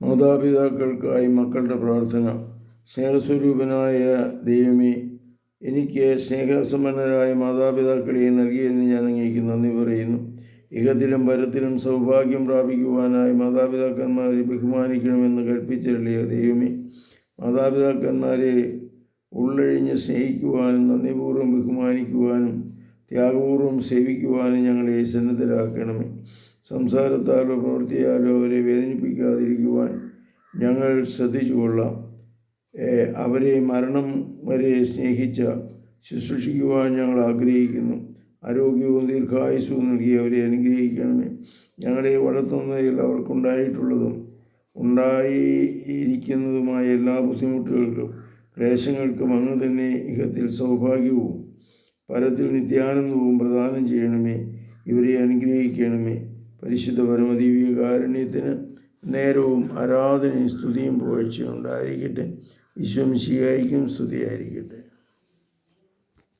മാതാപിതാക്കൾക്കായി മക്കളുടെ പ്രാർത്ഥന. സ്നേഹസ്വരൂപനായ ദൈവമേ എനിക്ക് സ്നേഹസമ്പന്നരായ മാതാപിതാക്കളെ നൽകിയതിന് ഞാൻ അങ്ങേക്ക് നന്ദി പറയുന്നു. ഇഹത്തിലും പരത്തിലും സൗഭാഗ്യം പ്രാപിക്കുവാനായി മാതാപിതാക്കന്മാരെ ബഹുമാനിക്കണമെന്ന് കൽപ്പിച്ചിരളിയ ദൈവമേ മാതാപിതാക്കന്മാരെ ഉള്ളഴിഞ്ഞ് സ്നേഹിക്കുവാനും നന്ദിപൂർവം ബഹുമാനിക്കുവാനും ത്യാഗപൂർവം സേവിക്കുവാനും ഞങ്ങളെ സന്നദ്ധരാക്കണമേ. സംസാരത്താലോ പ്രവൃത്തിയാലോ അവരെ വേദനിപ്പിക്കാതിരിക്കുവാൻ ഞങ്ങൾ ശ്രദ്ധിച്ചു കൊള്ളാം അവരെ മരണം വരെ സ്നേഹിച്ച ശുശ്രൂഷിക്കുവാൻ ഞങ്ങൾ ആഗ്രഹിക്കുന്നു. ആരോഗ്യവും ദീർഘായുസ്സവും നൽകി അവരെ അനുഗ്രഹിക്കണമേ. ഞങ്ങളെ വളർത്തുന്നതിൽ അവർക്കുണ്ടായിട്ടുള്ളതും ഉണ്ടായിരിക്കുന്നതുമായ എല്ലാ ബുദ്ധിമുട്ടുകൾക്കും ക്ലേശങ്ങൾക്കും അങ്ങ് തന്നെ ഇഹത്തിൽ സൗഭാഗ്യവും പരത്തിൽ നിത്യാനന്ദവും പ്രദാനം ചെയ്യണമേ. ഇവരെ അനുഗ്രഹിക്കണമേ. പരിശുദ്ധ പരമദിവ്യ കാരുണ്യത്തിന് നേരവും ആരാധനയും സ്തുതിയും പുകഴ്ചയും ഉണ്ടായിരിക്കട്ടെ. വിശ്വംശിയായിരിക്കും സ്തുതിയായിരിക്കട്ടെ.